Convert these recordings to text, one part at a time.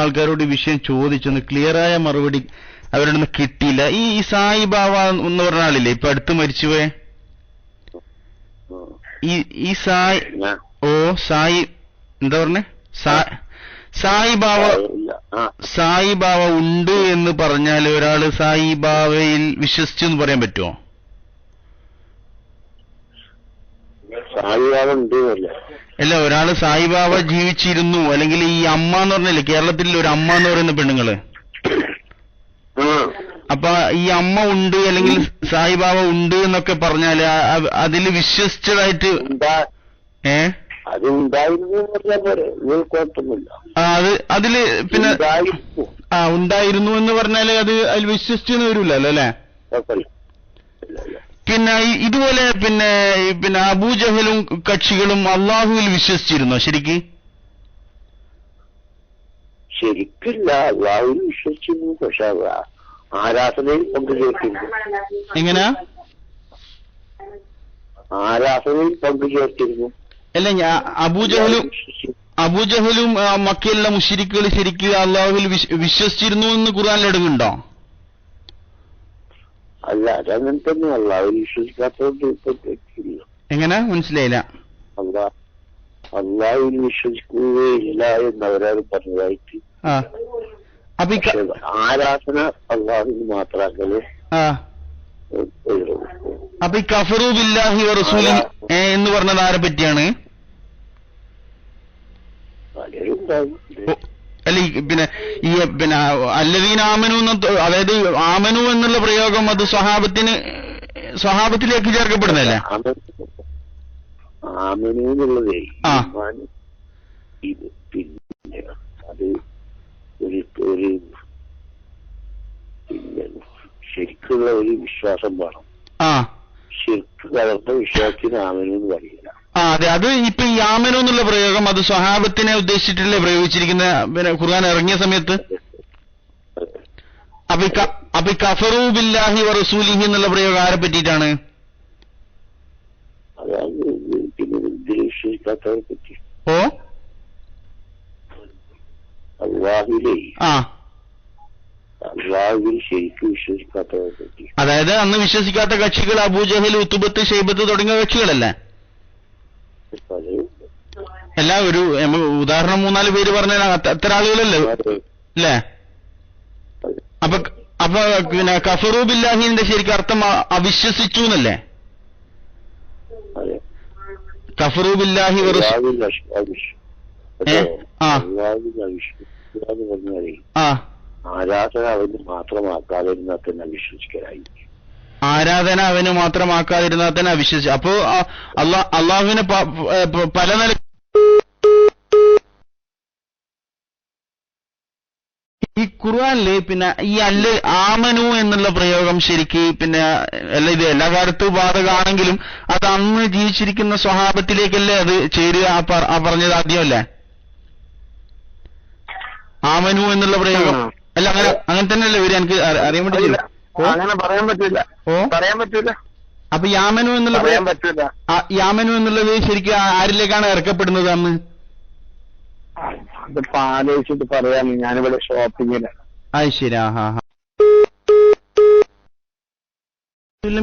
ആൾക്കാരോട് ഈ വിഷയം ചോദിച്ചൊന്ന് ക്ലിയറായ മറുപടി അവരുടെ നിന്ന് കിട്ടിയില്ല. ഈ സായി ബാബ എന്ന് പറഞ്ഞ ആളില്ലേ? ഇപ്പൊ അടുത്ത് മരിച്ചുപോയെ? ഈ ഈ സായി ഓ സായി എന്താ പറഞ്ഞേ? സായി ബാവ സായി ബാവ ഉണ്ട് എന്ന് പറഞ്ഞാൽ ഒരാൾ സായി ബാവയിൽ വിശ്വസിച്ചു എന്ന് പറയാൻ പറ്റുമോ സായി ബാബ ഉണ്ട് അല്ലേ ഒരാൾ സായിബാബ ജീവിച്ചിരുന്നു. അല്ലെങ്കിൽ ഈ അമ്മ എന്ന് പറഞ്ഞില്ലേ കേരളത്തിൽ ഒരു അമ്മ എന്ന് പറയുന്ന പെണ്ണുങ്ങൾ. അപ്പൊ ഈ അമ്മ ഉണ്ട് അല്ലെങ്കിൽ സായിബാബ ഉണ്ട് എന്നൊക്കെ പറഞ്ഞാൽ അതിൽ വിശ്വസിച്ചതായിട്ട് ഏ? അത് അതിൽ പിന്നെ ആ ഉണ്ടായിരുന്നു എന്ന് പറഞ്ഞാൽ അത് അതിൽ വിശ്വസിച്ചെന്ന് വരില്ലല്ലോ അല്ലെ? പിന്നെ ഇതുപോലെ പിന്നെ പിന്നെ അബൂജഹലും കക്ഷികളും അള്ളാഹുവിൽ വിശ്വസിച്ചിരുന്നോ? ശരിക്ക്? ശരിക്കില്ല. അള്ളാഹുവിൽ വിശ്വസിച്ചിരുന്നു. പക്ഷെ ആരാധനയിൽ പങ്കുചേർത്തിരുന്നു എങ്ങനെ? ആരാധനയിൽ പങ്കുചേർത്തിരുന്നു അല്ല ഞാൻ അബൂജഹലും. അബൂജഹലും മക്കയിലുള്ള മുഷിരിക്കുകൾ ശരിക്ക് അള്ളാഹുവിൽ വിശ്വസിച്ചിരുന്നു എന്ന് ഖുർആനിലിടുന്നുണ്ടോ അല്ല അതങ്ങനെ തന്നെയല്ല അവർ വിശ്വസിക്കാത്തതുകൊണ്ട് ഇപ്പൊ തെറ്റില്ല. എങ്ങനെ? മനസ്സിലായില്ല. അല്ല അള്ളാഹുവിൽ വിശ്വസിക്കുകയില്ല എന്ന് അവരത് പറഞ്ഞതായിട്ട്. ആരാധന അള്ളാഹുവിന് മാത്രമാക്കൽ ആ. അപ്പൊ ഈ കഫറു ബില്ലാഹി വ റസൂലി എന്ന് പറഞ്ഞത് ആരെ പറ്റിയാണ്? പലരും അല്ല പിന്നെ ഈ പിന്നെ അല്ലദീൻ ആമനു എന്ന് അതായത് ആമനു എന്നുള്ള പ്രയോഗം അത് സ്വഹാബത്തിന് സ്വഹാബത്തിലേക്ക് ചേർക്കപ്പെടുന്നല്ലേ ആമനു എന്നുള്ളതേ. ആ. ഈമാൻ ഇത് പിന്നെ അത് ഒരു ഒരു പിന്നെ ശരിക്കുള്ള ഒരു വിശ്വാസം വേണം. ആ. ശരിക്ക് കലർന്ന വിശ്വാസത്തിന് ആമനു എന്ന് പറയില്ല ആ അതെ അത് ഇപ്പൊ ഈ ആമനു എന്നുള്ള പ്രയോഗം അത് സ്വഹാബത്തിനെ ഉദ്ദേശിച്ചിട്ടല്ലേ പ്രയോഗിച്ചിരിക്കുന്ന പിന്നെ ഖുർആൻ ഇറങ്ങിയ സമയത്ത്? അപ്പൊ അപ്പൊ കഫറു ബില്ലാഹി വ റസൂലിഹി എന്നുള്ള പ്രയോഗം ആരെ പറ്റിയിട്ടാണ്? ഓ? അള്ളാഹുലേ ആ. അള്ളാഹുവിൽ ശരിക്കും വിശ്വസിക്കാത്തവരെ പറ്റി. അതായത് അന്ന് വിശ്വസിക്കാത്ത കക്ഷികൾ അബൂജഹൽ ഉത്തുബത്ത് ഷെയ്ബത്ത് തുടങ്ങിയ കക്ഷികളല്ലേ? അല്ല ഒരു ഉദാഹരണം മൂന്നാൽ പേര് പറഞ്ഞാൽ അത്ര ആളുകളല്ലേ? അല്ലേ? അപ്പൊ അപ്പൊ പിന്നെ കഫറു ബില്ലാഹിന്റെ ശരിക്കും അർത്ഥം അവിശ്വസിച്ചു എന്നല്ലേ? കഫറു ബില്ലാഹി ആരാധന അവന് മാത്രമാക്കാതെ തന്നെ ആരാധന അവന് മാത്രമാക്കാതിരുന്നാൽ തന്നെ അവിശ്വസിച്ചു അപ്പോ അള്ളാ അള്ളാഹുവിനെ പല നില ഈ ഖുർആാനിൽ പിന്നെ ഈ അല്ല ആമനു എന്നുള്ള പ്രയോഗം ശരിക്ക് പിന്നെ അല്ല ഇത് എല്ലാ കാലത്തും ബാധകമാണെങ്കിലും അത് അന്ന് ജീവിച്ചിരിക്കുന്ന സ്വഭാവത്തിലേക്കല്ലേ അത് ചേരുക ആ പറഞ്ഞത് ആദ്യമല്ലേ? ആമനു എന്നുള്ള പ്രയോഗം. അല്ല അങ്ങനെ അങ്ങനെ തന്നെയല്ലേ വരിക? എനിക്ക് അറി- അറിയാൻ. ഓ അങ്ങനെ പറയാൻ പറ്റില്ല പറയാൻ പറ്റില്ല അപ്പൊ യാമനു എന്നുള്ള പറയാൻ പറ്റില്ല യാമനു എന്നുള്ളത് ശരിക്കും ആരിലേക്കാണ് ഇറക്കപ്പെടുന്നത് അന്ന്? അതിപ്പോ ആലോചിച്ചിട്ട് പറയാം. ഞാനിവിടെ ഷോപ്പിങ്ങിൽ അത് ശരി ആ ഹാ ഹാ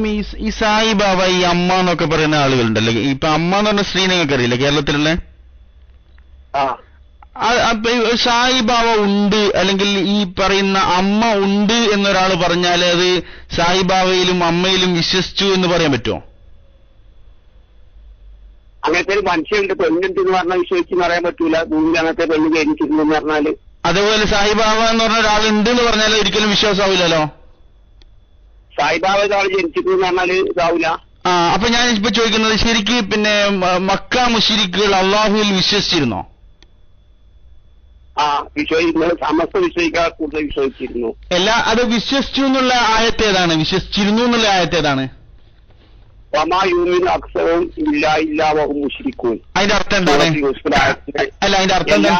ഈ ഈ സായി ബാബ ഈ അമ്മ എന്നൊക്കെ പറയുന്ന ആളുകളുണ്ടല്ലോ? ഇപ്പൊ അമ്മ എന്ന് പറഞ്ഞ സ്ത്രീ നിങ്ങൾക്കറിയില്ല? കേരളത്തിലുള്ള? ആ ആ- അപ്പൊ ഈ സായി ബാബ ഉണ്ട് അല്ലെങ്കിൽ ഈ പറയുന്ന അമ്മ ഉണ്ട് എന്നൊരാൾ പറഞ്ഞാൽ അത് സായി ബാബയിലും അമ്മയിലും വിശ്വസിച്ചു എന്ന് പറയാൻ പറ്റുമോ? അങ്ങനത്തെ ഒരു മനുഷ്യനുണ്ട് പെണ്ണുണ്ട് എന്ന് പറഞ്ഞാൽ വിശ്വസിച്ച് പറയാൻ പറ്റൂല. ഭൂമിയിൽ അങ്ങനത്തെ പെണ്ണ് ജനിച്ചിരുന്നു എന്ന് പറഞ്ഞാൽ. അതേപോലെ സായി ബാബ എന്ന് പറഞ്ഞ ഒരാൾ ഉണ്ട് എന്ന് പറഞ്ഞാൽ ഒരിക്കലും വിശ്വാസമാവില്ലല്ലോ? സായിബാബ ഒരാൾ ജനിച്ചിരുന്നു എന്ന് പറഞ്ഞാൽ ഇതാവില്ല. ആ അപ്പൊ ഞാൻ ഇപ്പൊ ചോദിക്കുന്നത് ശരിക്ക് പിന്നെ മക്ക മുഷിരിക്കുകൾ അള്ളാഹുവിൽ വിശ്വസിച്ചിരുന്നോ? ആ സമസ്ത വിശ്വസിക്കാതെ കൂടുതൽ വിശ്വസിച്ചിരുന്നു. എല്ലാ അത് വിശ്വസിച്ചു എന്നുള്ള ആയത്തേതാണ്. വിശ്വസിച്ചിരുന്നു എന്നുള്ള ആയത്തേതാണ്. അതിന്റെ അർത്ഥം എന്താണ് അല്ല അതിന്റെ അർത്ഥം എല്ലാ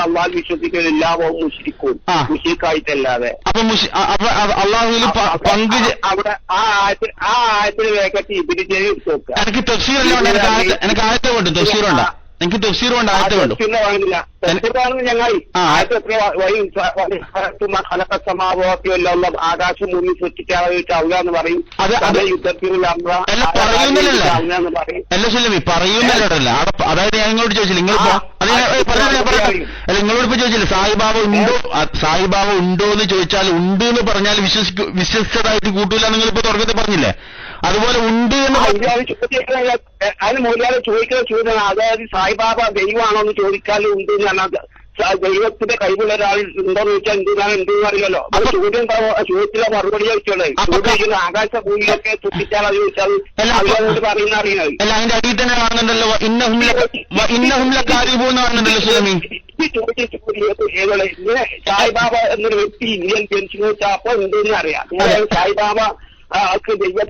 അള്ളാഹ് വിശ്വസിക്കുന്ന മുഷിരിക്കും. മുഷിരിക്കായിട്ടല്ലാതെ അപ്പൊ അള്ളാഹുവിൽ പങ്ക് അവിടെ ആ ആയത്തിൽ ആ ആയത്തിൽ വേഗത്തിൽ എനിക്ക് ആയത്ത് എനിക്ക് ആയത്തെ കൊണ്ട് തഫ്സീറുണ്ട എനിക്ക് തഫ്സീർ കൊണ്ട് ആയത്തേ വേണ്ടു ആകാശം ഭൂമി സൃഷ്ടിക്കാതെ എന്ന് പറയും. അത് അത് യുദ്ധത്തിൽ അല്ല, സുല്ലമി പറയുന്നല്ലോ അവിടെ അതായത് ഞാൻ നിങ്ങളോട് ചോദിച്ചില്ല. നിങ്ങൾ. അല്ല നിങ്ങളോട് ഇപ്പൊ ചോദിച്ചില്ല. സായിബാബ ഉണ്ടോ? സായിബാബ ഉണ്ടോ എന്ന് ചോദിച്ചാൽ ഉണ്ട് എന്ന് പറഞ്ഞാൽ വിശ്വസിക്കൂ വിശ്വസിച്ചതായിട്ട് കൂട്ടൂല നിങ്ങൾ ഇപ്പൊ തുടക്കത്തിൽ പറഞ്ഞില്ലേ? അതുപോലെ ഉണ്ട് എന്ന് അതിന് മുതലാളി ചോദിക്കുന്ന ചോദ്യം അതായത് സായിബാബ ദൈവമാണോ എന്ന് ചോദിക്കാൻ ഉണ്ട് എന്ന് പറഞ്ഞാൽ ദൈവത്തിന്റെ കഴിവുള്ള ഒരാൾ ഉണ്ടോന്ന് ചോദിച്ചാൽ എന്തിനാണ് എന്തെന്ന് അറിയല്ലോ അത് ചോദ്യം ചോദ്യത്തിലെ മറുപടി ചോദിച്ചോളെ ചോദിക്കുന്ന ആകാശ ഭൂമിയിലൊക്കെ സൃഷ്ടിച്ചാൽ അത് ചോദിച്ചാൽ അതുകൊണ്ട് പറയുന്ന അറിയുന്നത് അല്ല അതിന്റെ അടിയിൽ തന്നെ കാണുന്നുണ്ടല്ലോ സായിബാബ എന്നൊരു വ്യക്തി ഇന്ത്യൻ ജനിച്ചു വെച്ചാൽ അപ്പൊ എന്തെന്ന് അറിയാം. സായിബാബ അപ്പൊ വരിക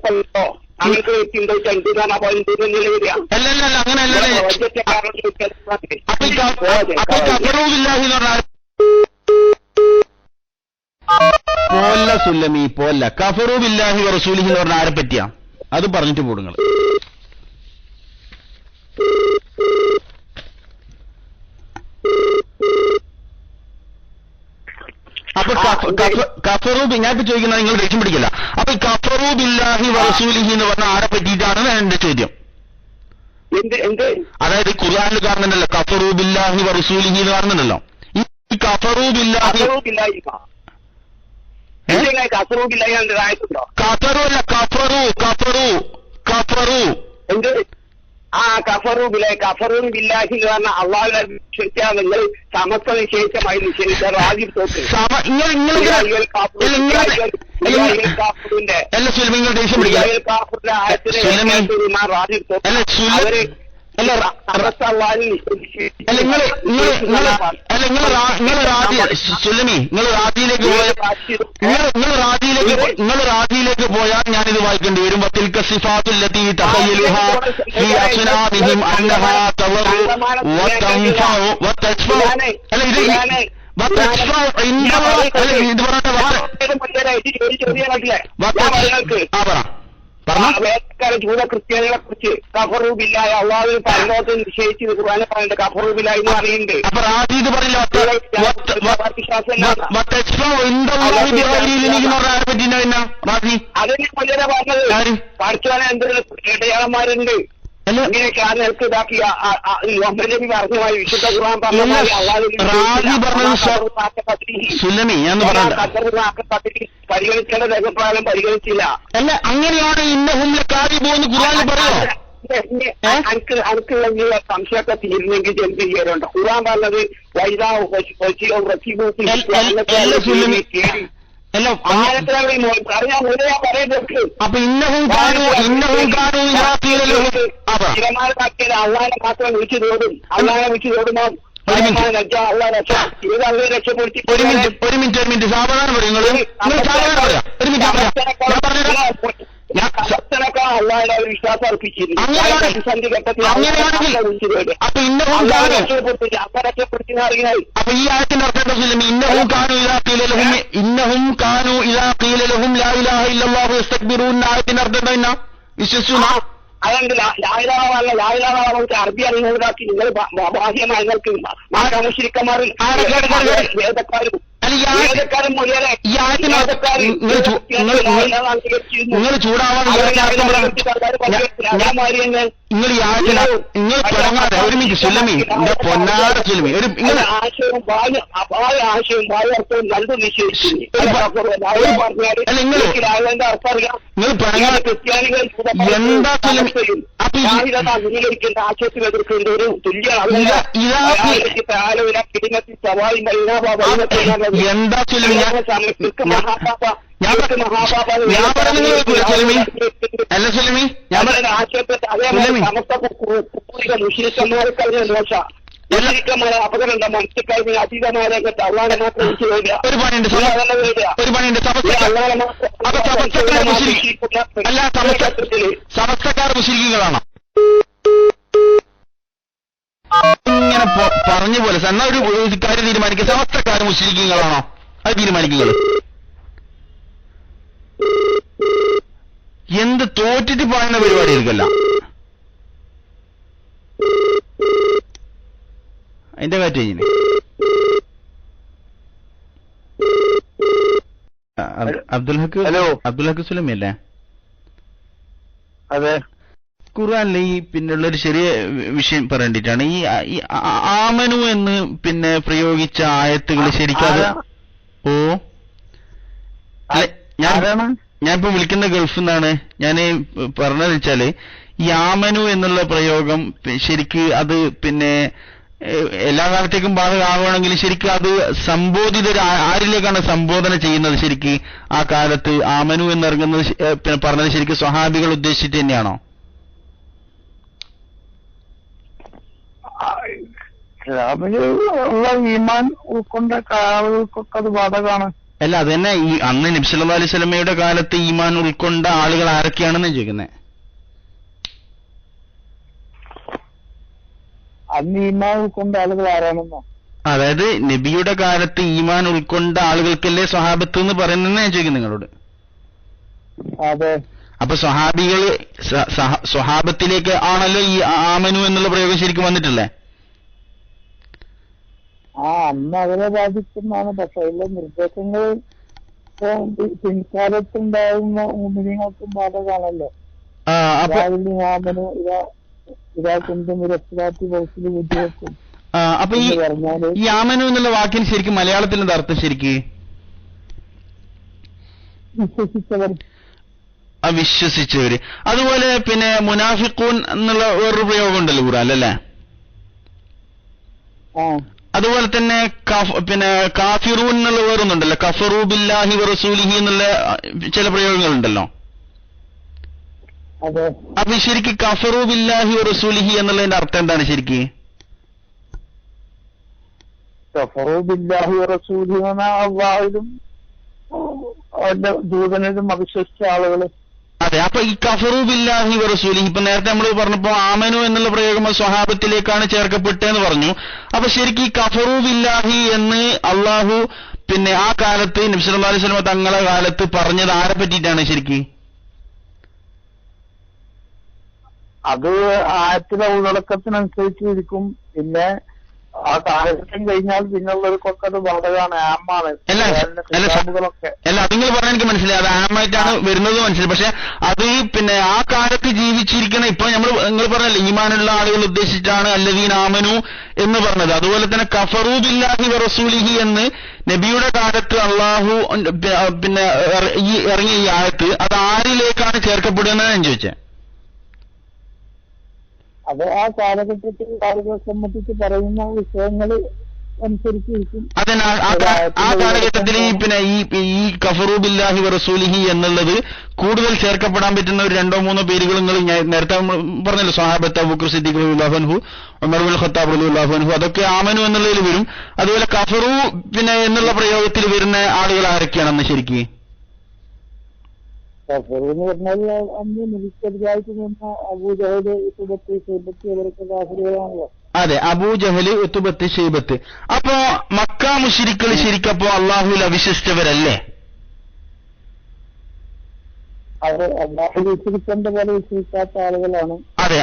അങ്ങനെ പോല്ല സുല്ലമി പോല്ല. കഫറൂബില്ലാഹി റസൂലിഹി എന്ന് പറഞ്ഞ ആരെ പറ്റിയാ? അത് പറഞ്ഞിട്ട് പോടുങ്ങൾ അപ്പൊ കഫറു ഞാൻ ഇപ്പൊ ചോദിക്കുന്നത് നിങ്ങൾ ദേഷ്യം പിടിക്കില്ല. അപ്പൊ ഈ കഫറൂബില്ലാഹി വറസൂലിഹി എന്ന് പറഞ്ഞ ആരെ പറ്റിയിട്ടാണ് എന്റെ ചോദ്യം. അതായത് ഖുർആനിൽ കാണുന്നുണ്ടല്ലോ കഫറൂബില്ലാഹി വറസൂലിഹി എന്ന് കാണുന്നുണ്ടല്ലോ. ഈ കഫറൂബില്ലാഹി ബില്ലാഹി കഫറു അല്ല കഫറു കഫറു കഫറു. ആ കഫറൂബിലെ കഫറു ബില്ലാഹി എന്ന് പറഞ്ഞ അള്ളാഹുവിനെ വിശ്വസിക്കാൻ നിങ്ങൾ സമത്വ നിഷേധിച്ചമായി നിഷേധിച്ചാൽ ആദ്യം തോക്ക്. സമ ഇങ്ങനെ ഇങ്ങനെ ഇങ്ങനെ- ഇല്ല, ഇങ്ങനെ- ഇല്ല, ഇങ്ങനെ- അല്ല സുലമി നിങ്ങൾ ദേഷ്യം പിടിക്കില്ല സുലമി. അല്ല, സുല- അവർ അല്ല, നിങ്ങൾ നിങ്ങൾ നിങ്ങൾ അല്ല നിങ്ങൾ നിങ്ങൾ റാജി സുലമി നിങ്ങൾ റാജിയിലേക്ക് നിങ്ങൾ നിങ്ങൾ റാജിയിലേക്ക് നിങ്ങൾ റാജിയിലേക്ക് പോയാൽ ഞാനിത് വായിക്കേണ്ടി വരും. വത്തിൽക്ക സിഫാത്തുല്ലത്തി തഖയ്യലുഹ ഫീ അസ്നാബിഹിം അന്നഹാ തവറു വതൻഫഉ വതസ്ഫഉ അല്ല ഇത് വതസ്ഫഉ ഇന്നഹ അല്ല ഇത് പറയട്ടെ വത- ആ പറ. പറഞ്ഞോ ജൂത ക്രിസ്ത്യാനികളെ കുറിച്ച് കഫറൂബില്ലായ അള്ളാഹുവിന് പരലോകത്തെ നിശ്ചയിച്ച് ഖുർആനെ പറയുന്നുണ്ട്. കഫറൂബില്ല എന്ന് പറയുന്നുണ്ട് അപ്പൊ റാജി ഇത് പറയില്ല വത്ത- വത്ത- വ- വതസ്ഫഉ ഇൻദല്ലാഹി ബിഗൈരി എന്ന് പറഞ്ഞ ആരെ പറ്റിയിട്ടാ പിന്നെ റാജി? അതിന് മുന്നേ പറഞ്ഞത് പഠിച്ചവനെ എന്തെങ്കിലും ഇടയാളന്മാരുണ്ട് ഇങ്ങനെയൊക്കെ ആ നിലയ്ക്ക് ഇതാക്കി. മുഹമ്മദ് നബി വിശുദ്ധ ഖുർആൻ പറഞ്ഞ പരിഗണിക്കേണ്ട പരിഗണിച്ചില്ല. അല്ല അങ്ങനെയാണ് പറയോ അനക്ക് അനക്കുള്ള സംശയമൊക്കെ തീരുന്നെങ്കിൽ എന്ത് ചെയ്യാറുണ്ട് ഖുർആൻ പറഞ്ഞത് വൈദാ അല്ല അപ്പൊ ഇന്നഹും കാണു ഇന്നഹും കാണു ഇലാഖീലലും ആ പറ സ്ഥിരമാനമാക്കിയത് അള്ളാനെ മാത്രം വിളിച്ചു തോടും അള്ളാനെ വിളിച്ചു തോടുമ്പോൾ ഒരു മിനിറ്റ്. ഒരു മിനിറ്റ് ഒരു മിനിറ്റ് സാവധാനം പറയും നിങ്ങൾ. സാവധാനം പറയാം. ഒരു മിനിറ്റ് ഞാൻ പറയാം ഞാൻ ഭക്തനേക്കാൾ അള്ളാഹിനെ അവർ വിശ്വാസം അർപ്പിച്ചിരുന്നു. പ്രതിസന്ധി ഘട്ടത്തിൽ അപ്പൊ ഈ ആയത്തിന്റെ അർത്ഥം ഇന്നഹും കാനു ഇലാ ഖീലലഹും ഇന്നഹും കാണു ഇലാ ഖീലലഹും ലാ ഇലാഹ ഇല്ലല്ലാഹു യസ്തക്ബിറൂൻ ആയത്തിന്റെ അർത്ഥം എന്താ പിന്നെ വിശ്വസിച്ചു അതുകൊണ്ട് ലായിലാളല്ല ലായിലാളെ അറബി അറിയുന്നതാക്കി നിങ്ങൾ ബാഹ്യമായി നിങ്ങൾക്ക് ആരെ- വേദക്കാരും നിങ്ങൾ ചൂടാവാൻ നിങ്ങൾ ഈ നിങ്ങൾ തുടങ്ങാതെ ഒരു മിനിറ്റ് സുലമി എന്റെ പൊന്നാര സുലമി ഒരു നിങ്ങൾ ആശയവും ആശയവും അർത്ഥവും രണ്ടും നിങ്ങൾ- പിണങ്ങാതെ ക്രിസ്ത്യാനികൾ എന്താ സുലമി? അംഗീകരിക്കേണ്ട ആശയത്തിൽ എതിർക്കേണ്ട ഒരു തുല്യ എന്താ സുലമി പറയുന്നത് കേൾക്കൂല, സുലമി. അല്ല സുലമി മാത്രം ഒരു പണിയുണ്ട് ഒരു പണിയുണ്ട്. അപ്പൊ സമസ്തക്കാർ അല്ല സമസ്ത സമസ്തക്കാർ മുസ്ലിങ്ങളാണോ ഇങ്ങനെ പറഞ്ഞ പോലെ എന്നാ ഒരു ഒരു കാര്യം തീരുമാനിക്കുക സമസ്തക്കാർ മുസ്ലിങ്ങളാണോ അത് തീരുമാനിക്കുക എന്ത് തോറ്റിട്ട് പറയുന്ന പരിപാടി എടുക്കല്ല അതിന്റെ കാറ്റ് അബ്ദുൽ ഹക്ക് ഹലോ. അബ്ദുൽ ഹക്ക് സുലമി അല്ലേ? അതെ. ഖുർആനിലെ ഈ പിന്നുള്ള ഒരു ചെറിയ വിഷയം പറയേണ്ടിട്ടാണ്. ഈ ആമനു എന്ന് പിന്നെ പ്രയോഗിച്ച ആയത്തുകൾ ശരിക്കും ഓ. ഞാൻ ഞാനിപ്പോ വിളിക്കുന്ന ഗൾഫിൽ നിന്നാണ്. ഞാൻ പറഞ്ഞത് വെച്ചാൽ യാമനു എന്നുള്ള പ്രയോഗം ശരിക്ക് അത് പിന്നെ എല്ലാ കാലത്തേക്കും ബാധകമാകണമെങ്കിൽ ശരിക്കും അത് സംബോധിത ആരിലേക്കാണ് സംബോധന ചെയ്യുന്നത് ശരിക്ക് ആ കാലത്ത് ആമനു എന്നിറങ്ങുന്നത് പിന്നെ പറഞ്ഞത് ശരിക്കും സ്വഹാബികൾ ഉദ്ദേശിച്ചിട്ട് തന്നെയാണോ? ഈമാൻ ഉൾക്കൊണ്ട കാലുകൾക്കൊക്കെ അത് ബാധകമാണ്. അല്ല അത് തന്നെ ഈ അന്ന് നബ്സല്ലാ അലൈഹി സ്വലമയുടെ കാലത്ത് ഈമാൻ ഉൾക്കൊണ്ട ആളുകൾ ആരൊക്കെയാണെന്ന് ചോദിക്കുന്നത് അന്ന് ഈമാൻ ഉൾക്കൊണ്ട ആളുകൾ ആരാണെന്നോ? അതായത് നബിയുടെ കാലത്ത് ഈമാൻ ഉൾക്കൊണ്ട ആളുകൾക്കല്ലേ സ്വഹാബത്ത് എന്ന് പറയുന്നത് ഞാൻ ചോദിക്കുന്നു നിങ്ങളോട്? അതെ. അപ്പൊ സ്വഹാബികൾ സ്വഹാബത്തിലേക്ക് ആണല്ലോ ഈ ആമനു എന്നുള്ള പ്രയോഗം ശരിക്കും വന്നിട്ടില്ലേ ആ അന്ന് അവരെ ബാധിക്കുന്നതാണ്. പക്ഷെ അതിലെ നിർദ്ദേശങ്ങൾ പിൻകാലത്തുണ്ടാവുന്ന മുന്നണികൾക്കും പിൻകാലത്തുണ്ടാകുന്ന മുമിനിങ്ങൾക്കും ബാധകമാണല്ലോ. രാവിലെ ഞാമന് ഇതാ ഇതാ കുന്തും ഇരത്തിലാത്തി ബൗസിൽ ബുദ്ധിവെക്കും അപ്പൊ ഈ ആമനു എന്നുള്ള വാക്കിന് ശരിക്കും മലയാളത്തിൽ എന്താ അർത്ഥം ശരിക്ക്? വിശ്വസിച്ചവർ. ആ വിശ്വസിച്ചവര്. അതുപോലെ പിന്നെ മുനാഫിക്കൂൻ എന്നുള്ള വേറൊരു പ്രയോഗം ഉണ്ടല്ലോ ഖുറാൻ അല്ലേ ആ. അതുപോലെ തന്നെ പിന്നെ കാഫിറൂൻ എന്നുള്ള വേറൊന്നുണ്ടല്ലോ കഫറൂ ബില്ലാഹി റസൂലിഹി എന്നുള്ള ചില പ്രയോഗങ്ങളുണ്ടല്ലോ. അപ്പൊ ശരിക്ക് കഫറൂ ബില്ലാഹി റസൂലിഹി എന്നുള്ളതിന്റെ അർത്ഥം എന്താണ് ശരിക്ക്? കഫറു ബില്ലാഹി റസൂലി അള്ളാഹിലും അവന്റെ ദൂതനിലും അവിശ്വസിച്ച ആളുകൾ. അതെ അപ്പൊ ഈ കഫറൂ ബില്ലാഹി ഇപ്പൊ നേരത്തെ നമ്മൾ പറഞ്ഞപ്പോ ആമനു എന്നുള്ള പ്രയോഗം സ്വഹാബത്തിലേക്കാണ് ചേർക്കപ്പെട്ടതെന്ന് പറഞ്ഞു. അപ്പൊ ശരിക്കും ഈ കഫറൂ ബില്ലാഹി എന്ന് അള്ളാഹു പിന്നെ ആ കാലത്ത് നബ്സല്ലാ അലൈഹി സ്വലമ തങ്ങളെ കാലത്ത് പറഞ്ഞത് ആരെ പറ്റിയിട്ടാണ് ശരിക്ക്? അത് ആയത്തിലെ ഉള്ളടക്കത്തിനനുസരിച്ച് പിന്നെ ആ സാഹചര്യം കഴിഞ്ഞാൽ പിന്നുള്ളവർക്കൊക്കെ അത് ബാധകമാണ്. ആമാണ് അല്ല, നിങ്ങൾ പറഞ്ഞ എനിക്ക് മനസ്സിലായി. അത് ആമായിട്ടാണ് വരുന്നത് മനസ്സിലായി. പക്ഷെ അത് പിന്നെ ആ കാലത്ത് ജീവിച്ചിരിക്കുന്ന ഇപ്പൊ നമ്മൾ നിങ്ങൾ പറഞ്ഞല്ലോ ഈമാനുള്ള ആളുകൾ ഉദ്ദേശിച്ചാണ് അല്ലദീൻ ആമനു എന്ന് പറഞ്ഞത്. അതുപോലെ തന്നെ കഫറൂ ബില്ലാഹി വറസൂലിഹി എന്ന് നബിയുടെ കാലത്ത് അള്ളാഹു പിന്നെ ഈ ഇറങ്ങിയ ഈ ആയത്ത് അത് ആരിലേക്കാണ് ചേർക്കപ്പെടുന്നത് ഞാൻ ചോദിച്ചത് അത് ആ കാലഘട്ടത്തിൽ ആളുകളെ സംബന്ധിച്ച് പറയുന്ന വിഷയങ്ങൾ അതിനാൽ ആ- കാലഘട്ടത്തിൽ ഈ പിന്നെ ഈ ഈ കഫറൂ ബില്ലാഹി വറസൂലിഹി എന്നുള്ളത് കൂടുതൽ ചേർക്കപ്പെടാൻ പറ്റുന്ന ഒരു രണ്ടോ മൂന്നോ പേരുകൾ നിങ്ങൾ നേരത്തെ പറഞ്ഞല്ലോ. സ്വഹാബത്ത് Abubakar Siddique Umar bin Khattab റളിയല്ലാഹു അതൊക്കെ ആമനു എന്നുള്ളതിൽ വരും. അതുപോലെ കഫറു പിന്നെ എന്നുള്ള പ്രയോഗത്തിൽ വരുന്ന ആളുകൾ ആരൊക്കെയാണെന്ന് ശരിക്ക്? കഫറു എന്ന് പറഞ്ഞാൽ അന്ന് നിരുത്തരിയായിട്ട് നിന്ന അബൂജഹൽ സുബത്ത് സുബത്ത് അവരൊക്കെ കാഫറുകളാണല്ലോ അതെ അബൂ ജഹൽ ഉത്തുബത്ത് ഷെയ്ബത്ത്. അപ്പോ മക്ക മുഷിരിക്കൾ ശരിക്കപ്പോ അള്ളാഹുൽ അവിശ്വസിച്ചവരല്ലേ? അവർ അല്ലാതെ വിശ്വസിക്കേണ്ട പോലെ വിശ്വസിക്കാത്ത ആളുകളാണ്. അതെ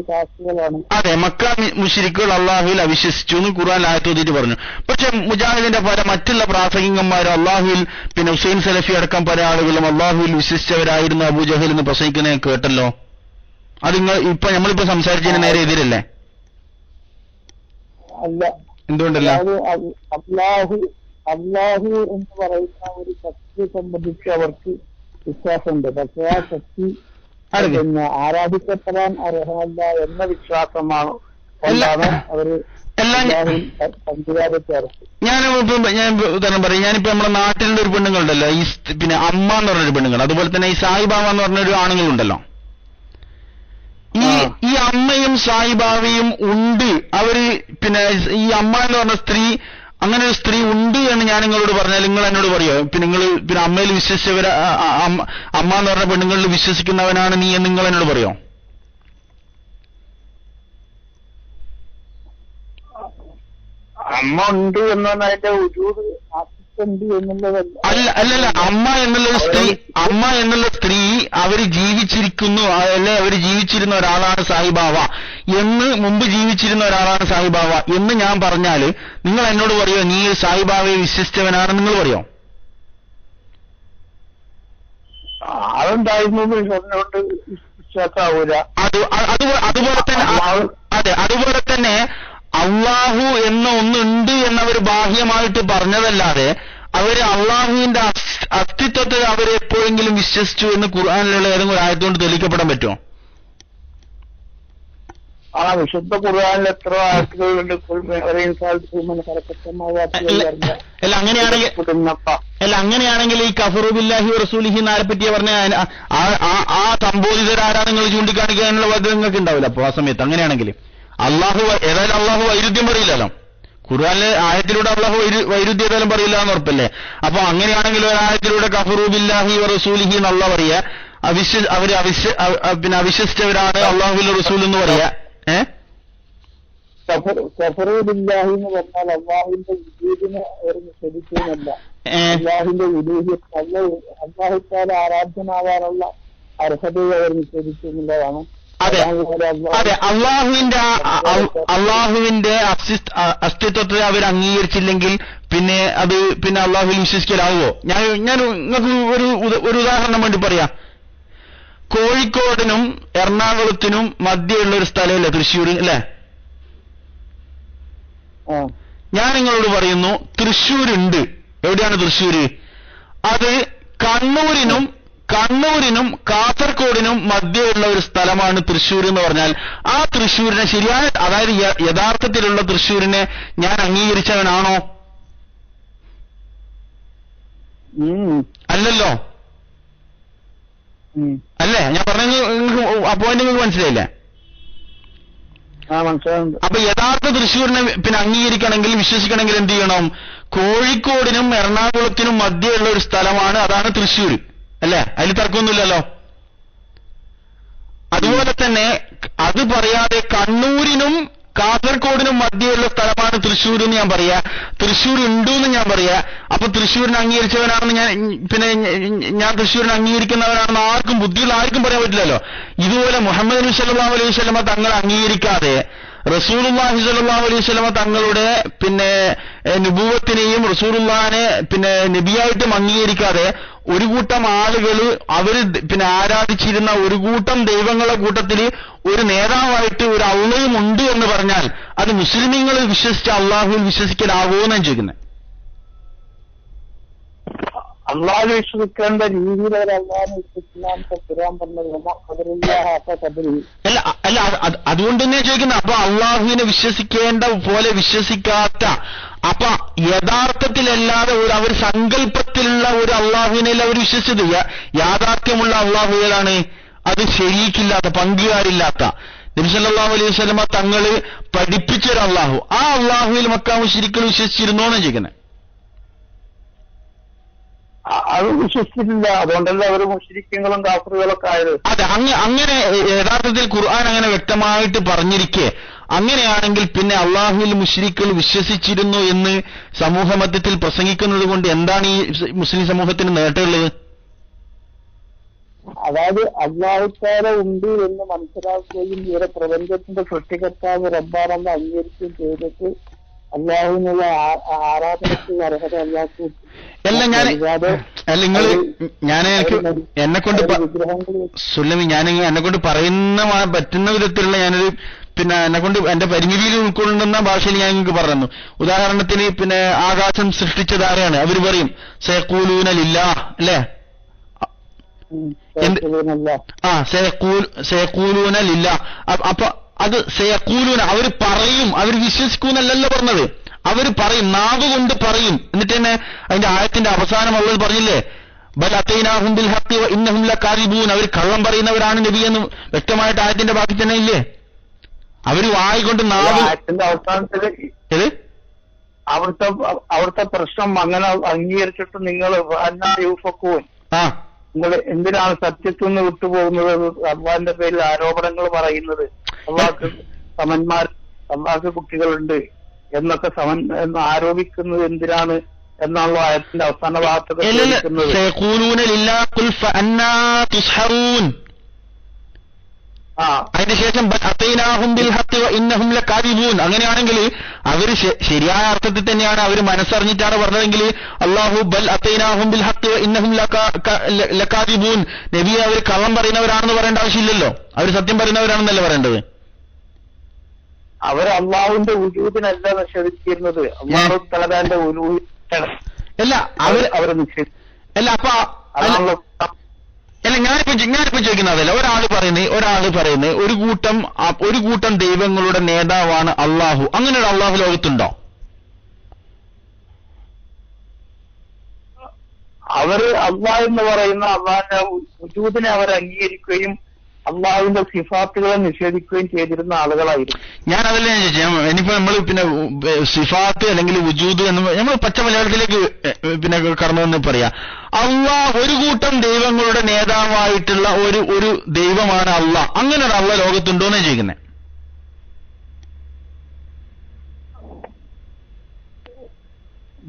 കാസ്റ്റുകളാണ്. അതെ മക്ക മുഷിരിക്കുകൾ അള്ളാഹുവിൽ അവിശ്വസിച്ചു എന്ന് ഖുർആൻ ആയത്തോതിട്ട് പറഞ്ഞു. പക്ഷെ മുജാഹിദിന്റെ പല മറ്റുള്ള പ്രാസംഗികന്മാർ അള്ളാഹുവിൽ പിന്നെ ഹുസൈൻ സലഫി അടക്കം പല ആളുകളും അള്ളാഹുവിൽ വിശ്വസിച്ചവരായിരുന്നു അബൂ ജഹൽ എന്ന് പ്രസംഗിക്കുന്നത് ഞാൻ കേട്ടല്ലോ. അത് നിങ്ങൾ ഇപ്പൊ നമ്മളിപ്പോ സംസാരിച്ചതിന് നേരെ എതിരല്ലേ? അല്ല. എന്തുകൊണ്ടല്ല? അള്ളാഹു അള്ളാഹു എന്ന് പറയുന്ന ഒരു ശക്തിയെ സംബന്ധിച്ച് അവർക്ക് വിശ്വാസമുണ്ട്. പക്ഷെ ആ ശക്തി. പിന്നെ ആരാധിക്കപ്പെടാൻ അർഹമല്ല എന്ന വിശ്വാസമാണ്. കൊണ്ടാണ് അവർ ഞാൻ ഇപ്പൊ ഞാൻ ഉദാഹരണം പറയും. ഞാനിപ്പോ നമ്മുടെ നാട്ടിലുള്ള ഒരു പെണ്ണുങ്ങളുണ്ടല്ലോ. ഈ പിന്നെ അമ്മ എന്ന് പറഞ്ഞൊരു പെണ്ണുങ്ങൾ. അതുപോലെ തന്നെ ഈ സായിബാബ എന്ന് പറഞ്ഞൊരു ആണുങ്ങളുണ്ടല്ലോ. ഈ. ഈ അമ്മയും സായിബാബയും ഉണ്ട്. അവർ പിന്നെ ഈ അമ്മ എന്ന് പറഞ്ഞ സ്ത്രീ അങ്ങനെ ഒരു സ്ത്രീ ഉണ്ട് എന്ന് ഞാൻ നിങ്ങളോട് പറഞ്ഞാൽ നിങ്ങൾ എന്നോട് പറയോ? പിന്നെ നിങ്ങൾ പിന്നെ അമ്മയിൽ വിശ്വസിച്ചവർ അമ്മ എന്ന് പറഞ്ഞ പെണ്ണുങ്ങളിൽ വിശ്വസിക്കുന്നവനാണ് നീ എന്ന് നിങ്ങൾ എന്നോട് പറയോ? അമ്മ ഉണ്ട് എന്ന് അല്ല അല്ലല്ല അമ്മ എന്നുള്ള സ്ത്രീ അമ്മ എന്നുള്ള സ്ത്രീ അവർ ജീവിച്ചിരിക്കുന്നു അല്ലെ? അവർ ജീവിച്ചിരുന്ന ഒരാളാണ് സായിബാവ എന്ന് മുമ്പ് ജീവിച്ചിരുന്ന ഒരാളാണ് സായിബാബ എന്ന് ഞാൻ പറഞ്ഞാൽ നിങ്ങൾ എന്നോട് പറയോ നീ സായിബാബയെ വിശ്വസിച്ചവനാണ് നിങ്ങൾ പറയോ? അത് അതുപോലെ തന്നെ അതെ അതുപോലെ തന്നെ അള്ളാഹു എന്ന ഒന്നുണ്ട് എന്നവർ ബാഹ്യമായിട്ട് പറഞ്ഞതല്ലാതെ അവർ അള്ളാഹുവിന്റെ അസ്തിത്വത്തെ അവരെപ്പോഴെങ്കിലും വിശ്വസിച്ചു എന്ന് ഖുർആാനിലുള്ള ഏതെങ്കിലും ആയതുകൊണ്ട് തെളിയിക്കപ്പെടാൻ പറ്റുമോ? ആ വിശുദ്ധ ഖുർആനിൽ എത്ര ആയത്തുകളുണ്ട് അല്ല അല്ല, അങ്ങനെയാണെങ്കിൽ അല്ല അങ്ങനെയാണെങ്കിൽ ഈ കഫറു ബില്ലാഹി റസൂലിഹി നാരെ പറ്റിയ പറഞ്ഞ? ആ- സംബോധിതരാരാ നിങ്ങൾ ചൂണ്ടിക്കാണിക്കാനുള്ള വധ നിങ്ങൾക്ക് ഉണ്ടാവില്ല. അപ്പൊ ആ സമയത്ത് അങ്ങനെയാണെങ്കിൽ അള്ളാഹു ഏതായാലും അള്ളാഹു വൈരുദ്ധ്യം പറയില്ലല്ലോ. ഖുർആാനിലെ ആയത്തിലൂടെ അള്ളാഹു വൈരു- വൈരുദ്ധ്യം ഏതായാലും പറയില്ല എന്ന് ഉറപ്പല്ലേ? അപ്പൊ അങ്ങനെയാണെങ്കിൽ ഒരു ആയത്തിലൂടെ കഫറു ബില്ലാഹി റസൂലിഹി എന്നുള്ള പറയാ അവിശ്വ അവർ അവിശ്വ പിന്നെ അവിശ്വസിച്ചവരാണ് അള്ളാഹുവിന്റെ റസൂൽ എന്ന് പറയാ ഏഹ് സഫറുബില്ലാഹി എന്ന് പറഞ്ഞാൽ അള്ളാഹുവിന്റെ അവർ ആരാധ്യനാവാനുള്ള അർഹതയെ അവർ അതെ. അതെ അള്ളാഹുവിന്റെ അള്ളാഹുവിന്റെ അസ്തിത്വത്തെ അവർ അംഗീകരിച്ചില്ലെങ്കിൽ പിന്നെ അത് പിന്നെ അള്ളാഹുവിൽ വിശ്വസിക്കലാവോ ഞാൻ ഞാൻ നിങ്ങൾക്ക് ഒരു ഒരു ഉദാഹരണം വേണ്ടി പറയാം. കോഴിക്കോടിനും എറണാകുളത്തിനും മധ്യയുള്ള ഒരു സ്ഥലമല്ലേ? തൃശ്ശൂർ അല്ലേ? ഞാൻ നിങ്ങളോട് പറയുന്നു തൃശ്ശൂരുണ്ട്. എവിടെയാണ് തൃശ്ശൂർ അത് കണ്ണൂരിനും കണ്ണൂരിനും കാസർഗോഡിനും മധ്യയുള്ള ഒരു സ്ഥലമാണ് തൃശ്ശൂർ എന്ന് പറഞ്ഞാൽ ആ തൃശ്ശൂരിനെ ശരിയായ അതായത് യഥാർത്ഥത്തിലുള്ള തൃശ്ശൂരിനെ ഞാൻ അംഗീകരിച്ചവനാണോ? അല്ലല്ലോ. അല്ലേ? ഞാൻ പറഞ്ഞത് പോയിന്റ് നിങ്ങൾക്ക് മനസ്സിലായില്ലേ? അപ്പൊ യഥാർത്ഥ തൃശ്ശൂരിനെ പിന്നെ അംഗീകരിക്കണമെങ്കിൽ വിശ്വസിക്കണമെങ്കിൽ എന്ത് ചെയ്യണം? കോഴിക്കോടിനും എറണാകുളത്തിനും മധ്യയുള്ള ഒരു സ്ഥലമാണ് അതാണ് തൃശ്ശൂർ അല്ലേ? അതിൽ തർക്കമൊന്നുമില്ലല്ലോ. അതുപോലെ തന്നെ അത് പറയാതെ കണ്ണൂരിനും കാസർഗോഡിനും മധ്യയുള്ള സ്ഥലമാണ് തൃശ്ശൂർ എന്ന് ഞാൻ പറയാ. തൃശ്ശൂർ ഉണ്ടോ എന്ന് ഞാൻ പറയാ. അപ്പൊ തൃശ്ശൂരിനെ അംഗീകരിച്ചവനാണെന്ന് ഞാൻ പിന്നെ ഞാൻ തൃശ്ശൂരിനെ അംഗീകരിക്കുന്നവനാണെന്ന് ആർക്കും ബുദ്ധിയുള്ള ആർക്കും പറയാൻ പറ്റില്ലല്ലോ. ഇതുപോലെ മുഹമ്മദ് നബി സല്ലല്ലാഹു അലൈഹി വസല്ലമ തങ്ങളെ അംഗീകരിക്കാതെ റസൂലുള്ളാഹി സ്വല്ലല്ലാഹു അലൈഹി വസല്ലമ തങ്ങളുടെ പിന്നെ നുബുവത്തിനെയും റസൂലുള്ളാഹിനെ പിന്നെ നബിയായിട്ടും അംഗീകരിക്കാതെ ഒരു കൂട്ടം ആളുകൾ അവർ പിന്നെ ആരാധിച്ചിരുന്ന ഒരു കൂട്ടം ദൈവങ്ങളുടെ കൂട്ടത്തിൽ ഒരു നേതാവായിട്ട് ഒരു അള്ളയും ഉണ്ട് എന്ന് പറഞ്ഞാൽ അത് മുസ്ലിമീങ്ങൾ വിശ്വസിച്ച് അള്ളാഹുവിൽ വിശ്വസിക്കലാകുമോ എന്നാണ് ചോദിക്കുന്നത്. അള്ളാഹു വിശ്വസിക്കേണ്ട രീതിയിൽ അവർ. അല്ല അല്ല അത് അത് അതുകൊണ്ട് തന്നെ ചോദിക്കുന്നത് അപ്പൊ അള്ളാഹുവിനെ വിശ്വസിക്കേണ്ട പോലെ വിശ്വസിക്കാത്ത അപ്പൊ യഥാർത്ഥത്തിലല്ലാതെ ഒരു അവർ സങ്കല്പത്തിലുള്ള ഒരു അള്ളാഹുവിനല്ല അവർ വിശ്വസിച്ചത്. യാഥാർത്ഥ്യമുള്ള അള്ളാഹു അത് ശരിക്കില്ലാത്ത പങ്കുകാരില്ലാത്ത. നബിസല്ലാഹു അലൈഹി വസ്ലമ തങ്ങൾ പഠിപ്പിച്ചൊരു അള്ളാഹു. ആ അള്ളാഹുവിൽ മക്കാവ് ശരിക്കും വിശ്വസിച്ചിരുന്നോ എന്ന് ചോദിക്കുന്നത് അത് വിശ്വസിച്ചിട്ടില്ല. അതുകൊണ്ടല്ലേ അവർ മുഷരിക്കങ്ങളും കാഫറുകളൊക്കെ ആയത്. അതെ അങ്ങ് അങ്ങനെ യഥാർത്ഥത്തിൽ ഖുർആൻ അങ്ങനെ വ്യക്തമായിട്ട് പറഞ്ഞിരിക്കെ. അങ്ങനെയാണെങ്കിൽ പിന്നെ അള്ളാഹുവിൽ മുഷരിക്കൾ വിശ്വസിച്ചിരുന്നു എന്ന് സമൂഹ മധ്യത്തിൽ പ്രസംഗിക്കുന്നത് കൊണ്ട് എന്താണ് ഈ മുസ്ലിം സമൂഹത്തിന് നേട്ടമുള്ളത്? അതായത് അള്ളാഹുക്കാരെ ഉണ്ട് എന്ന് മനസ്സിലാക്കുകയും ഇവരെ പ്രപഞ്ചത്തിന്റെ സൃഷ്ടികർത്താവ് റബ്ബാറെന്ന് അംഗീകരിക്കുകയും ചെയ്തിട്ട് അള്ളാഹുവിനുള്ള ആ- ആരാധനയ്ക്ക് അർഹത അള്ളാഹു അല്ല ഞാൻ അല്ല നിങ്ങൾ ഞാൻ എനിക്ക് എന്നെ കൊണ്ട് സുല്ലമി ഞാൻ എന്നെ കൊണ്ട് പറയുന്ന പറ്റുന്ന വിധത്തിലുള്ള ഞാനൊരു പിന്നെ എന്നെ കൊണ്ട് എന്റെ പരിമിതിയിൽ ഉൾക്കൊള്ളുന്ന ഭാഷയിൽ ഞാൻ നിങ്ങൾക്ക് പറഞ്ഞു ഉദാഹരണത്തിന് പിന്നെ ആകാശം സൃഷ്ടിച്ചത് ആരാണ്? അവർ പറയും സേക്കൂലൂനലില്ല അല്ലേ? ആ സേക്കൂൽ സേക്കൂലൂന ലില്ല അപ്പൊ അത് സേക്കൂലൂന അവർ പറയും അവർ വിശ്വസിക്കൂന്നല്ലല്ലോ പറഞ്ഞത്. അവർ പറയും നാവ് കൊണ്ട് പറയും. എന്നിട്ട് തന്നെ അതിന്റെ ആയത്തിന്റെ അവസാനം അവൾ പറഞ്ഞില്ലേ? ബൽ ഹഖി വ ഇന്നഹും ലകാദിബൂൻ അവർ കള്ളം പറയുന്നവരാണ് നബി എന്ന് വ്യക്തമായിട്ട് ആയത്തിന്റെ ബാക്കി തന്നെ ഇല്ലേ? അവർ വായി കൊണ്ട് നാവ് അവസാനത്തിൽ ഏത്? അവിടുത്തെ അവിടുത്തെ പ്രശ്നം അങ്ങനെ അംഗീകരിച്ചിട്ട് നിങ്ങൾ യൂഫക്കൂൻ ആ. നിങ്ങൾ എന്തിനാണ് സത്യത്തിൽ നിന്ന് വിട്ടുപോകുന്നത് അള്ളാഹിന്റെ പേരിൽ ആരോപണങ്ങൾ പറയുന്നത്? അള്ളാഹ് സമന്മാർ അള്ളാഹ് കുട്ടികളുണ്ട് എന്നൊക്കെ സമൻ എന്ന് ആരോപിക്കുന്നത് എന്തിനാണ് എന്നാണല്ലോ ആയത്തിന്റെ അവസാന ഭാഗത്തൊക്കെ ഇല്ലല്ല ചോദിക്കുന്നത് സയഖൂലൂന ലില്ലാ ഖുൽ ഫഅന്നാ തുസ്ഹറൂൻ ആ. അതിന് ശേഷം ബൽ അത്തൈനാഹും ബിൽ ഹഖ് വ ഇന്നഹും ലകാദിബൂൻ അങ്ങനെയാണെങ്കിൽ അവർ ശരിയായ അർത്ഥത്തിൽ തന്നെയാണ് അവർ മനസ്സറിഞ്ഞിട്ടാണ് പറഞ്ഞതെങ്കിൽ അള്ളാഹു ബൽ അത്തൈനാഹും ബിൽ വ ഇന്നഹും ലകാ- ക- ലകാദിബൂൻ നബി അവർ കള്ളം പറയുന്നവരാണെന്ന് പറയേണ്ട ആവശ്യമില്ലല്ലോ. അവർ സത്യം പറയുന്നവരാണെന്നല്ലേ പറയേണ്ടത്? അവർ അള്ളാഹുവിന്റെ ഉരുവിനല്ല നിഷേധിച്ചിരുന്നത്. അള്ളാഹു തലതാന്റെ അല്ല അവർ അവർ നിഷേധിച്ചു അല്ല അപ്പൊ അല്ല ഞാൻ ഞാനിപ്പോ ചോ- ഞാനിപ്പോ ചോദിക്കുന്നതല്ല ഒരാൾ പറയുന്നത് ഒരാൾ പറയുന്നത് ഒരു കൂട്ടം ഒരു കൂട്ടം ദൈവങ്ങളുടെ നേതാവാണ് അള്ളാഹു. അങ്ങനെ ഒരു അള്ളാഹു ലോകത്തുണ്ടോ? അവർ അള്ളാഹ് എന്ന് പറയുന്ന അള്ളാഹിന്റെ അവർ അംഗീകരിക്കുകയും അള്ളാഹുവിന്റെ സിഫാത്തുകളെ നിഷേധിക്കുകയും ചെയ്തിരുന്ന ആളുകളായിരുന്നു. ഞാൻ അതല്ല ഞാൻ ചോദിച്ചു? ഇനിയിപ്പോ നമ്മൾ പിന്നെ സിഫാത്ത് അല്ലെങ്കിൽ വുജൂദ് എന്ന് നമ്മൾ പച്ച മലയാളത്തിലേക്ക് പിന്നെ കടന്നു പറയാ. അള്ളാഹ് ഒരു കൂട്ടം ദൈവങ്ങളുടെ നേതാവായിട്ടുള്ള ഒരു ഒരു ദൈവമാണ് അള്ളാഹ്. അങ്ങനെ ഒരു അള്ള ലോകത്തുണ്ടോ എന്ന് ചോദിക്കുന്നത്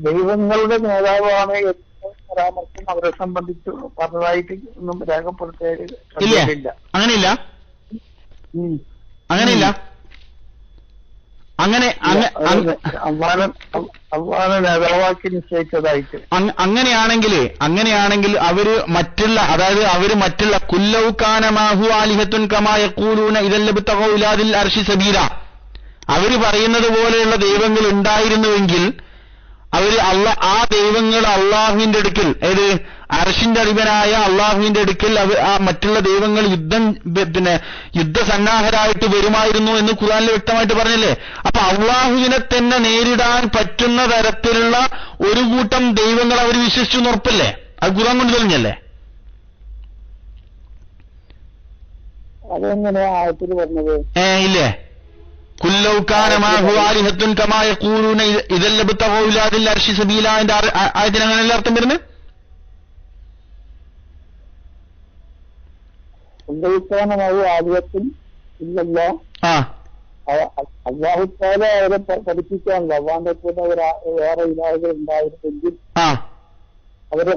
ദൈവങ്ങളുടെ നേതാവാണ് പരാമർശം അവരെ സംബന്ധിച്ച് പറഞ്ഞതായിട്ട് ഒന്നും രേഖപ്പെടുത്തിയില്ല അങ്ങനെയില്ല? അങ്ങനെയില്ല? അങ്ങനെ അള്ളാഹ് നേതാവാക്കി നിശ്ചയിച്ചതായിട്ട്. അങ്ങനെയാണെങ്കിൽ അങ്ങനെയാണെങ്കിൽ അവർ മറ്റുള്ള അതായത് അവർ മറ്റുള്ള കുല്ലൗക്കാനമാഹു ആലിഹത്തുൻ കൂലൂന ഇതല്ലബുത്തകൗലാദിൽ അർഷി സബീര അവർ പറയുന്നത് പോലെയുള്ള ദൈവങ്ങൾ ഉണ്ടായിരുന്നുവെങ്കിൽ അവർ അള്ള ആ ദൈവങ്ങൾ അള്ളാഹുവിന്റെ അടുക്കൽ അതായത് അർഷിന്റെ അധിപനായ അള്ളാഹുവിന്റെ അടുക്കൽ അവർ ആ മറ്റുള്ള ദൈവങ്ങൾ യുദ്ധം പിന്നെ യുദ്ധസന്നാഹരായിട്ട് വരുമായിരുന്നു എന്ന് ഖുറാനിൽ വ്യക്തമായിട്ട് പറഞ്ഞില്ലേ? അപ്പൊ അള്ളാഹുവിനെ തന്നെ നേരിടാൻ പറ്റുന്ന തരത്തിലുള്ള ഒരു കൂട്ടം ദൈവങ്ങൾ അവർ വിശ്വസിച്ചു എന്ന് ഉറപ്പല്ലേ? അത് ഖുറാൻ കൊണ്ട് തെളിഞ്ഞല്ലേ? അതെങ്ങനെയാ ആയത്തിൽ പറഞ്ഞത്? ഏ ഇല്ലേ? കുല്ലൗക്കാനമാഹു ആലിഹത്തുൻ കമായ അർഷി അങ്ങനെയല്ല അർത്ഥം വരുന്നത്? ആ. അള്ളാഹുത്താല അവരെ പ- പഠിപ്പിക്കാനല്ലോ അള്ളാന്റെ പോലെ ഒരു- വേറെ ഇലാഹുകൾ ഉണ്ടായിരുന്നെങ്കിൽ ആ. അവർ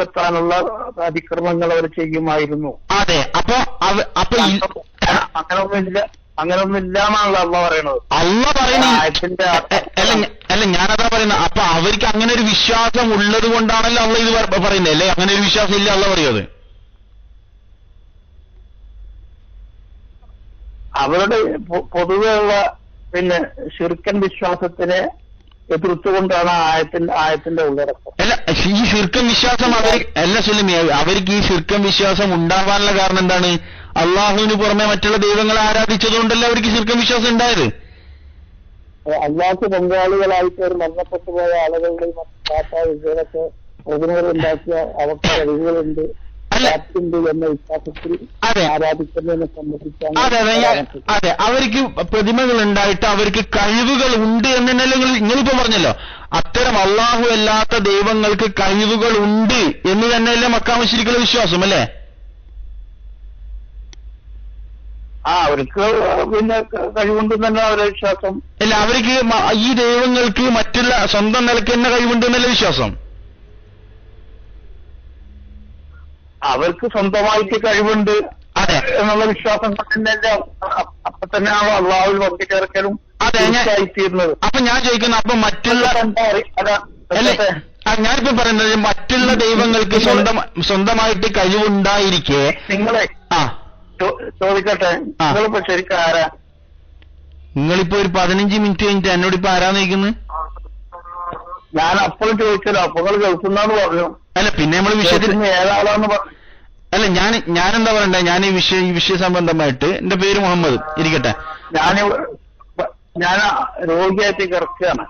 എത്താനുള്ള അതിക്രമങ്ങൾ അവർ ചെയ്യുമായിരുന്നു. അതെ. അപ്പൊ അങ്ങനെ അപ്പൊ അങ്ങനൊന്നുമില്ല. അങ്ങനൊന്നും ഇല്ലാന്നാണല്ലോ അമ്മ പറയണത്. അല്ല പറയുന്നത് അല്ല ഞാനതാ പറയുന്നത്. അപ്പൊ അവർക്ക് അങ്ങനെ ഒരു വിശ്വാസം ഉള്ളത് കൊണ്ടാണല്ലോ അള്ള ഇത് പറയുന്നത്. അല്ലേ? അങ്ങനെ ഒരു വിശ്വാസം ഇല്ല അള്ള പറയുന്നത്. അവരുടെ പൊതുവെയുള്ള പിന്നെ ശുരുക്കൻ വിശ്വാസത്തിനെ എതിർത്തുകൊണ്ടാണ് ആയത്തിന്റെ ആയത്തിന്റെ ഉള്ളടക്കം. അല്ല ഈ ശുർക്കം വിശ്വാസം അവർ അല്ല സുലിമി അവർക്ക് ഈ ശുർക്കം വിശ്വാസം ഉണ്ടാവാനുള്ള കാരണം എന്താണ്? അള്ളാഹുവിന് പുറമെ മറ്റുള്ള ദൈവങ്ങളെ ആരാധിച്ചതുകൊണ്ടല്ലേ അവർക്ക് ശുർക്കം വിശ്വാസം ഉണ്ടായത്? അല്ലാത്ത പങ്കാളികളായിട്ട് അവർ മരണപ്പെട്ടു പോയ ആളുകളുടെയും താത്ത ഇവരൊക്കെ പ്രതിനിധികളുണ്ടാക്കിയ അവർക്ക് കഴിവുകളുണ്ട് അതെ. അതെ അതെ അതെ. അവർക്ക് പ്രതിമകൾ ഉണ്ടായിട്ട് അവർക്ക് കഴിവുകൾ ഉണ്ട് എന്ന് തന്നെ നിങ്ങൾ നിങ്ങളിപ്പോ പറഞ്ഞല്ലോ. അത്തരം അള്ളാഹു അല്ലാത്ത ദൈവങ്ങൾക്ക് കഴിവുകൾ ഉണ്ട് എന്ന് തന്നെയല്ലേ മക്കാമശ്ശേരിക്കുള്ള വിശ്വാസം അല്ലേ? ആ അവർക്ക് പിന്നെ കഴിവുണ്ടെന്ന് തന്നെ അവരുടെ വിശ്വാസം. അല്ല അവർക്ക് ഈ ദൈവങ്ങൾക്ക് മറ്റുള്ള സ്വന്തം നിലയ്ക്ക് തന്നെ കഴിവുണ്ട് എന്നല്ലേ വിശ്വാസം? അവർക്ക് സ്വന്തമായിട്ട് കഴിവുണ്ട് അതെ. എന്നുള്ള വിശ്വാസം അപ്പൊ തന്നെ തന്നെയാണ് അള്ളാഹുവിൽ പങ്കുചേർക്കലും തീർച്ചയായിത്തീരുന്നത് അപ്പൊ ഞാൻ ചോദിക്കുന്നു അപ്പൊ മറ്റുള്ള ഞാനിപ്പോ പറയുന്നത് മറ്റുള്ള ദൈവങ്ങൾക്ക് സ്വന്തം സ്വന്തമായിട്ട് കഴിവുണ്ടായിരിക്കെ നിങ്ങളെ ആ. ചോദിക്കട്ടെ. ആ. നിങ്ങളിപ്പോ ശരിക്കും ആരാ? നിങ്ങളിപ്പോ ഒരു പതിനഞ്ച് മിനിറ്റ് കഴിഞ്ഞിട്ട് എന്നോട് ഇപ്പൊ ആരാ നിൽക്കുന്നത് ഞാൻ അപ്പോഴും ചോദിച്ചല്ലോ അപ്പൊ നിങ്ങൾ കേൾക്കുന്നാന്ന് പറഞ്ഞു. അല്ല പിന്നെ നമ്മൾ വിഷയത്തിൽ ഏതാളാന്ന് പറഞ്ഞു അല്ല ഞാൻ ഞാൻ എന്താ പറയണ്ടേ? ഞാൻ ഈ വിഷയ ഈ വിഷയ സംബന്ധമായിട്ട് എന്റെ പേര് മുഹമ്മദ്. ഇരിക്കട്ടെ. ഞാൻ ഞാൻ രോഗിയായിട്ട് കിടക്കുകയാണ്.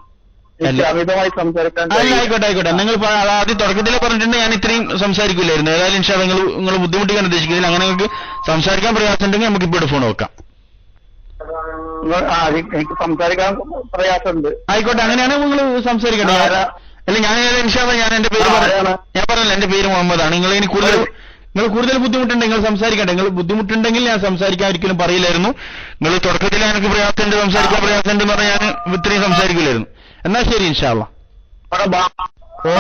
ആയിക്കോട്ടെ ആയിക്കോട്ടെ. നിങ്ങൾ ആദ്യം തുടക്കത്തിലേ പറഞ്ഞിട്ടുണ്ട് ഞാൻ ഇത്രയും സംസാരിക്കില്ലായിരുന്നു ഏതായാലും ഇൻഷാ നിങ്ങൾ നിങ്ങൾ ബുദ്ധിമുട്ടിക്കാൻ ഉദ്ദേശിക്കുന്നില്ല. അങ്ങനെ നിങ്ങൾക്ക് സംസാരിക്കാൻ പ്രയാസമുണ്ടെങ്കിൽ നമുക്ക് ഇപ്പോൾ ഫോൺ വെക്കാം ആ, എനിക്ക് സംസാരിക്കാൻ പ്രയാസമുണ്ട് ആയിക്കോട്ടെ അങ്ങനെയാണെങ്കിൽ നിങ്ങൾ സംസാരിക്കട്ടെ? അല്ല ഞാൻ ഇൻഷാല്ല ഞാൻ എന്റെ പേര് പറയാണ് ഞാൻ പറഞ്ഞല്ലോ എന്റെ പേര് മുഹമ്മദാണ്. നിങ്ങൾ ഇനി കൂടുതൽ നിങ്ങൾ കൂടുതൽ ബുദ്ധിമുട്ടുണ്ട് നിങ്ങൾ സംസാരിക്കട്ടെ. നിങ്ങൾ ബുദ്ധിമുട്ടുണ്ടെങ്കിൽ ഞാൻ സംസാരിക്കാൻ ഒരിക്കലും പറയില്ലായിരുന്നു. നിങ്ങൾ തുടക്കത്തിൽ എനിക്ക് പ്രയാസമുണ്ട് സംസാരിക്കാൻ പ്രയാസമുണ്ട് എന്ന് പറഞ്ഞാൽ ഞാൻ ഇത്രയും സംസാരിക്കില്ലായിരുന്നു. എന്നാ ശരി ഇൻഷാല്ല ഓ?